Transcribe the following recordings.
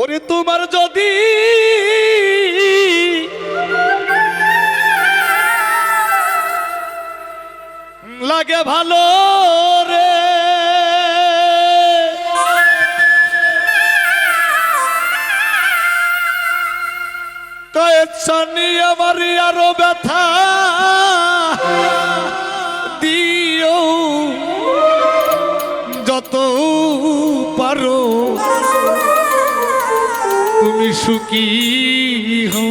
ওরে তোমার যদি লাগে ভালো রে। কয়েকশনি আমার আরও ব্যথা। সুখী হো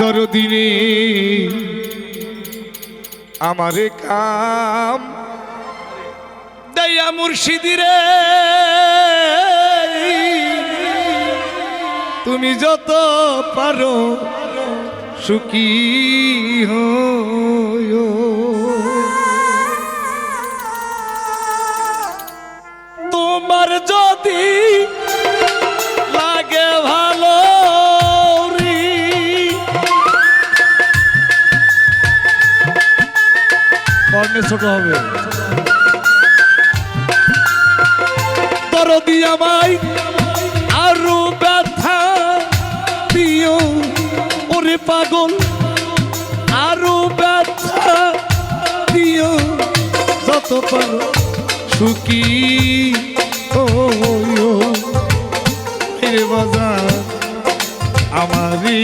দরদিনে আমারে কাম দয়া মুর্শিদিরে তুমি যত পারো সুখী হো ছোট হবে। দরদি আমায় আরও ব্যথা দিও। ওরে পাগল, আরও ব্যথা দিও। যত পারো সুখী ও বাজার, আমারই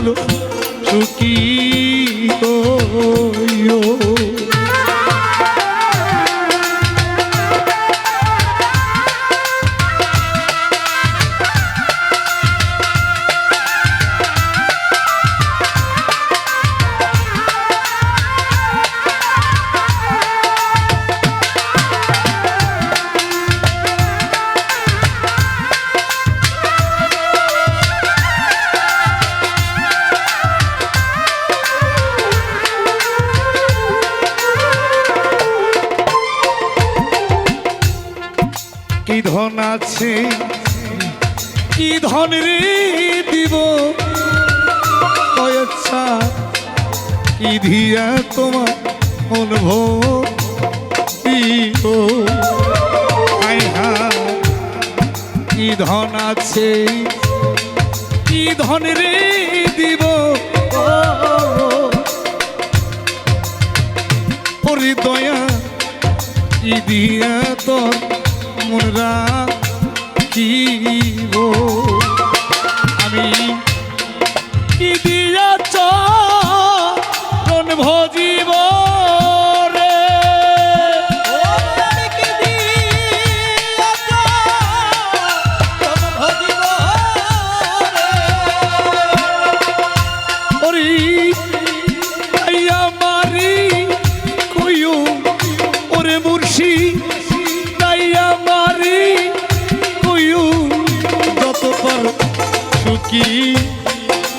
পালো সুখী ও ধন আছে কি ধন রে দিব? কয়েচ্ছা কি ধিয়া তোমার হায়, কি ধন আছে কি ধন রে দিব? ওরে দয়া কি দিয়া তোর মনরা কিব আমি কি দিয়া কোন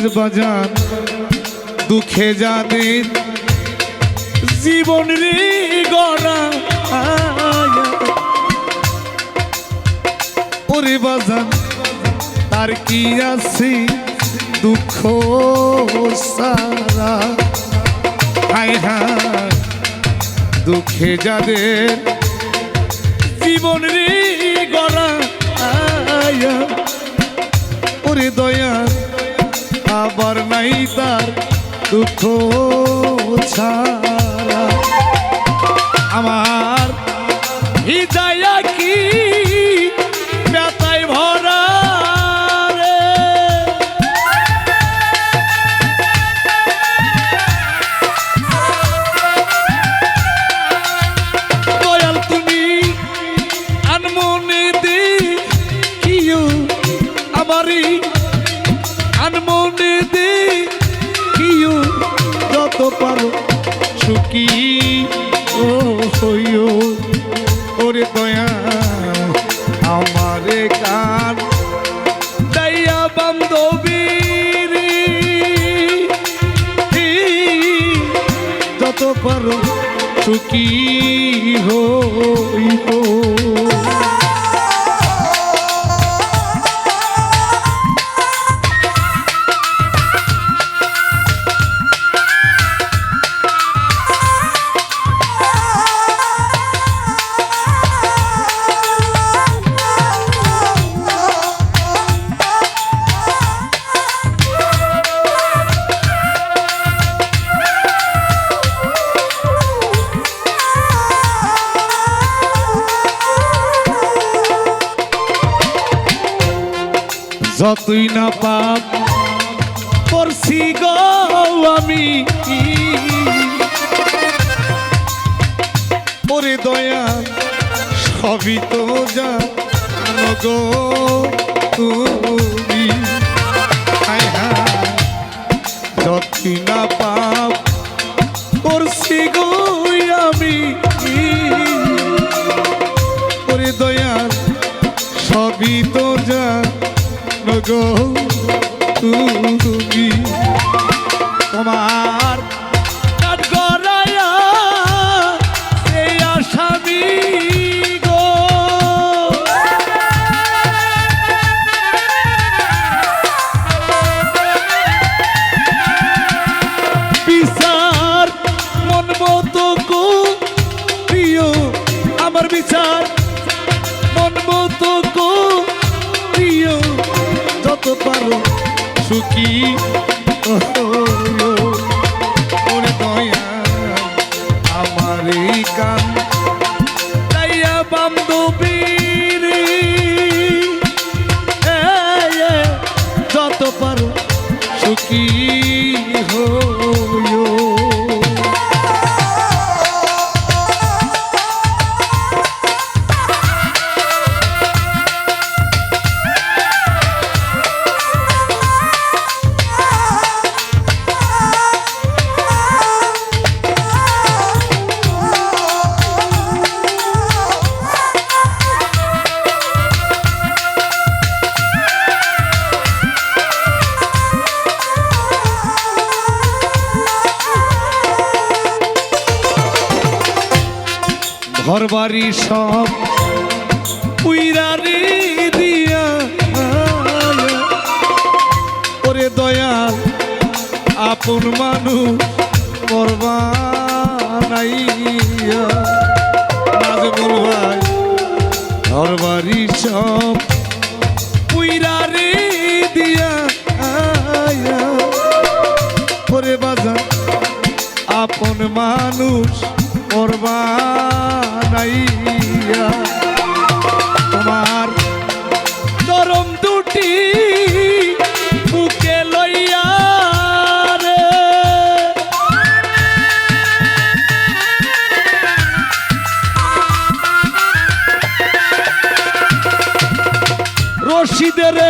কয়েস বাজার দুঃখে যাদের জীবন রে গড়া ওরে বাজার তার কি আছে দুঃখ সারা? হায় হায়, দুঃখে যাদের জীবন রে গড়া ওরে দয়া আবার নাই তার দুঃখ ছাড়া। সুখী হইও যতই না পাপ করছি গো আমি। ওরে দয়া সবই তো জানো গো। তুমি ঘর বাড়ি সব উইরারে দিয়া ওরে দয়াল আপন মানুষ। আপন মানুষ করবানাইয়া তোমার চরম দুটি বুকে লইয়া রে।